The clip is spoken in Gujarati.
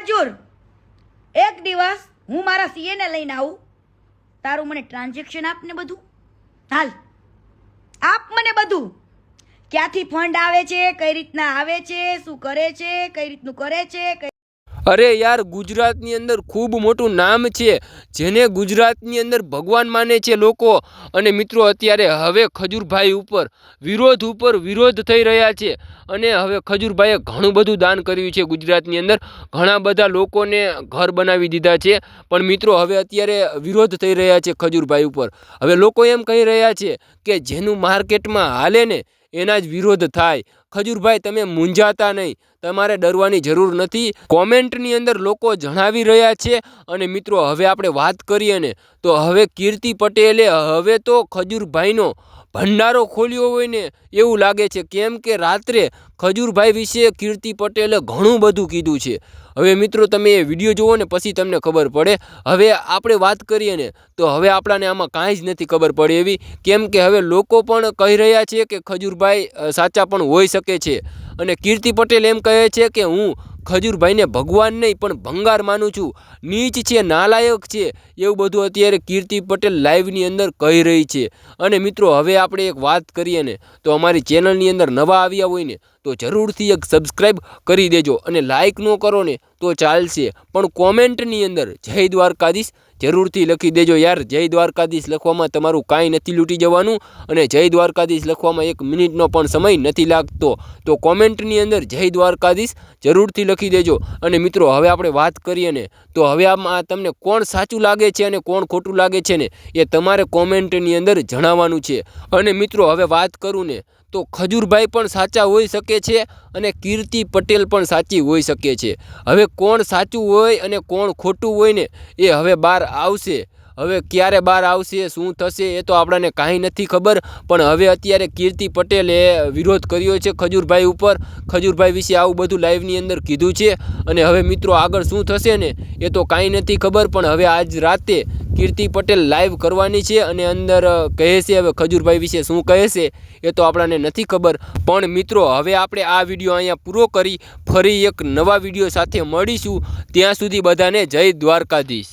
ખજૂર એક દિવસ હું મારા સીએને લઈને આવું. તારું મને ટ્રાન્ઝેક્શન આપ ને બધું. હાલ, આપ મને બધું. ક્યાંથી ફંડ આવે છે, કઈ રીતના આવે છે, શું કરે છે, કઈ રીતનું કરે છે અરે યાર, ગુજરાતની અંદર ખૂબ મોટું નામ છે, જેને ગુજરાતની અંદર ભગવાન માને છે લોકો. અને મિત્રો, અત્યારે હવે ખજૂરભાઈ ઉપર વિરોધ ઉપર વિરોધ થઈ રહ્યા છે. અને હવે ખજૂરભાઈએ ઘણું બધું દાન કર્યું છે ગુજરાતની અંદર. ઘણા બધા લોકોને ઘર બનાવી દીધા છે. પણ મિત્રો, હવે અત્યારે વિરોધ થઈ રહ્યા છે ખજૂરભાઈ ઉપર. હવે લોકો એમ કહી રહ્યા છે કે જેનું માર્કેટમાં હાલે ને, એના જ વિરોધ થાય. ખજૂરભાઈ, તમે મૂંઝાતા નહીં. તમારે ડરવાની જરૂર નથી. કોમેન્ટની અંદર લોકો જણાવી રહ્યા છે અને મિત્રો, હવે આપણે વાત કરીએ ને, તો હવે કીર્તિ પટેલે હવે તો ખજૂરભાઈનો ભંડારો ખોલ્યો હોય ને, એવું લાગે છે. કેમ કે રાત્રે ખજૂરભાઈ વિશે કીર્તિ પટેલે ઘણું બધું કીધું છે. હવે મિત્રો, તમે એ વીડિયો જુઓ ને, પછી તમને ખબર પડે. હવે આપણે વાત કરીએ ને, તો હવે આપણાને આમાં કાંઈ જ નથી ખબર પડે એવી. કેમ કે હવે લોકો પણ કહી રહ્યા છે કે ખજૂરભાઈ સાચા પણ હોઈ શકે છે. અને કીર્તિ પટેલ એમ કહે છે કે હું ખજૂરભાઈને ભગવાન નહીં, પણ ભંગાર માનું છું. નીચ છે, નાલાયક છે, એવું બધું અત્યારે કીર્તિ પટેલ લાઈવની અંદર કહી રહી છે. અને મિત્રો, હવે આપણે એક વાત કરીએ ને, તો અમારી ચેનલની અંદર નવા આવ્યા હોય ને, તો જરૂરથી એક સબસ્ક્રાઈબ કરી દેજો અને લાઇક ન કરો ને, તો ચાલશે. પણ કોમેન્ટની અંદર જય દ્વારકાધીશ જરૂરથી લખી દેજો યાર. જય દ્વારકાધીશ લખવામાં તમારું કાંઈ નથી લૂંટી જવાનું અને જય દ્વારકાધીશ લખવામાં એક મિનિટનો પણ સમય નથી લાગતો. તો કોમેન્ટની અંદર જય દ્વારકાધીશ જરૂરથી લખી દેજો. અને મિત્રો, હવે આપણે વાત કરીએ ને, તો હવે આમાં તમને કોણ સાચું લાગે છે અને કોણ ખોટું લાગે છે ને, એ તમારે કોમેન્ટની અંદર જણાવવાનું છે. અને મિત્રો, હવે વાત કરું ને, તો ખજૂરભાઈ પણ સાચા હોઈ શકે છે અને કીર્તિ પટેલ પણ સાચી હોઈ શકે છે. હવે કોણ સાચું હોય અને કોણ ખોટું હોય ને, એ હવે બહાર આવશે. હવે ક્યારે બહાર આવશે, શું થશે એ તો આપણને કાંઈ નથી ખબર. પણ હવે અત્યારે કીર્તિ પટેલે વિરોધ કર્યો છે ખજૂરભાઈ ઉપર. ખજૂરભાઈ વિશે આવું બધું લાઈવની અંદર કીધું છે. અને હવે મિત્રો આગળ શું થશે ને, એ તો કાંઈ નથી ખબર. પણ હવે આજ રાતે કીર્તિ પટેલ લાઈવ કરવાની છે અને અંદર કહે છે, હવે ખજૂરભાઈ વિશે શું કહે છે એ તો આપણાને નથી ખબર. પણ મિત્રો, હવે આપણે આ વીડિયો અહીંયા પૂરો કરી ફરી એક નવા વીડિયો સાથે મળીશું. ત્યાં સુધી બધાને જય દ્વારકાધીશ.